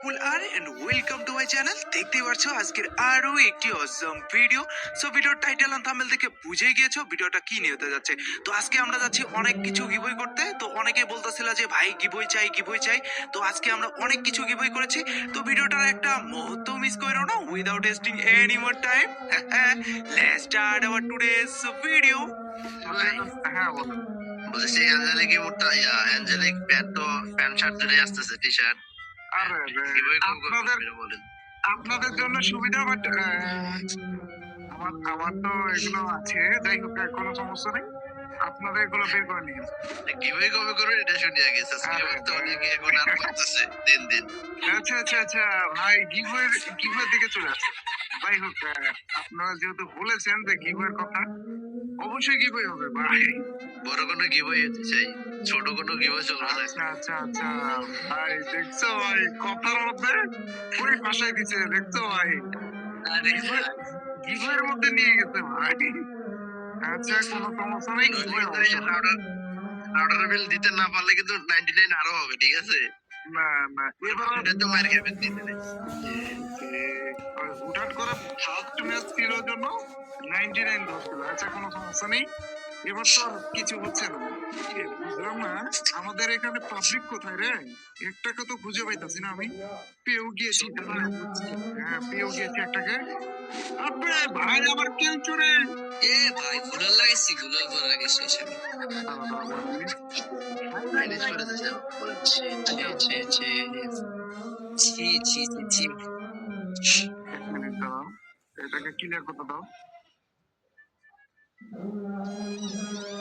Cool R and welcome to my channel দেখতেই পারছ আজকের আরও একটি অসম ভিডিও সো ভিডিওর টাইটেল আর থাম্বনেল থেকে বুঝে গিয়েছো ভিডিওটা কি নিয়ে হতে যাচ্ছে। তো আজকে আমরা যাচ্ছি অনেক কিছু গিবই করতে। তো অনেকে বলতেছিল যে, ভাই গিবই চাই গিবই চাই। তো আজকে আমরা অনেক কিছু গিবই করেছি। তো ভিডিওটার একটা মুহূর্ত মিস করো না without wasting any more time let's start our today's video হ্যাঁ বলো বলছি অ্যাঞ্জেলিক মোটা ইয়া অ্যাঞ্জেলিক প্যান্ট প্যান্ট শার্ট ধরে আসতেছে টি শার্ট আরে আপনাদের আপনাদের জন্য সুবিধা বাট আমার আমার তো এগুলো আছে যাই হোক কোনো সমস্যা নেই। আপনাদের এগুলো বের করে নিয়ে আসুন। কীভাবে কমে করবেন এটা শুনে আগে তো অনেকে এখন আর করতেছে দিন দিন। আচ্ছা আচ্ছা আচ্ছা ভাই গিভওয়ের গিভওয়ের দিকে চলে আসছে যাই হোক আপনারা যেহেতু বলেছেন যে গিভওয়ের কথা অবশ্যই গিভওয়ে হবে ভাই বড় কোনো গিভওয়ে হতে চাই ছোট কোনো গিভওয়ে চলবে না আচ্ছা আচ্ছা আচ্ছা ভাই দেখছ ভাই কথার মধ্যে পুরো ভাষায় দিচ্ছে দেখছ ভাই? গিভওয়ের মধ্যে নিয়ে গেছে ভাই। আচ্ছা কোনো সমস্যা নেই অবশ্যই। হবে। রাউটার বিল দিতে না পারলে কিন্তু 99 আরও হবে ঠিক আছে? না না এবার এটা তো মার খাবেন দিন হুটহাট করে ফার্স্ট ম্যাচ ছিল জন্য। নাইনটি নাইন ধরছিল আচ্ছা কোনো সমস্যা নেই। এবার তো কিছু হচ্ছে না। বুঝলাম না। আমাদের এখানে পাবলিক কোথায় রে? একটাকে তো খুঁজে পাইতাছি না আমি। পেয়েও গিয়েছি হ্যাঁ পেয়েও গিয়েছি একটাকে আবে ভাই আমার কেউ চুরে? এ ভাই গুলাল লাগাইছি দিতে বলছি ছে ছে ছে ছি এটাকে ক্লিয়ার করতে দাও। Música